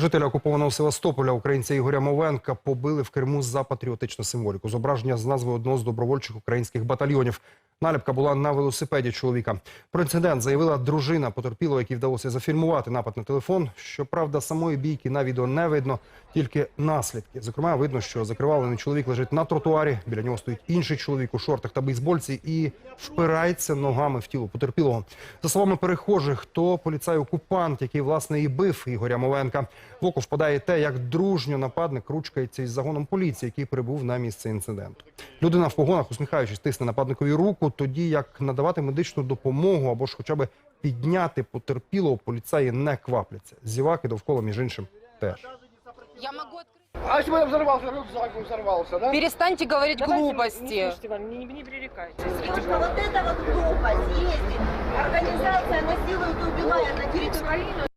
Жителя окупованого Севастополя українця Ігоря Мовенка побили в Криму за патріотичну символіку. Зображення з назвою одного з добровольчих українських батальйонів. Наліпка була на велосипеді чоловіка. Про інцидент заявила дружина потерпілого, якій вдалося зафільмувати напад на телефон. Щоправда, самої бійки на відео не видно, тільки наслідки. Зокрема, видно, що закривалений чоловік лежить на тротуарі. Біля нього стоїть інший чоловік у шортах та бейсбольці і впирається ногами в тіло потерпілого. За словами перехожих, то поліцай-окупант, який власне і бив Ігоря Мовенка. В око впадає те, як дружньо нападник ручкається із загоном поліції, який прибув на місце інциденту. Людина в погонах, усміхаючись, тисне нападникові руку, тоді як надавати медичну допомогу або ж хоча б підняти потерпілого поліцаї не квапляться. Зіваки довкола між іншим теж. Я могу открыть. А если бы я взорвался, рюкзак бы взорвался, да? Перестаньте говорить Давайте Не глупости. слушайте, вам, не, не пререкайтесь. Девушка, вот это вот глупость. Ездит. Организация насилует и убивает на территории.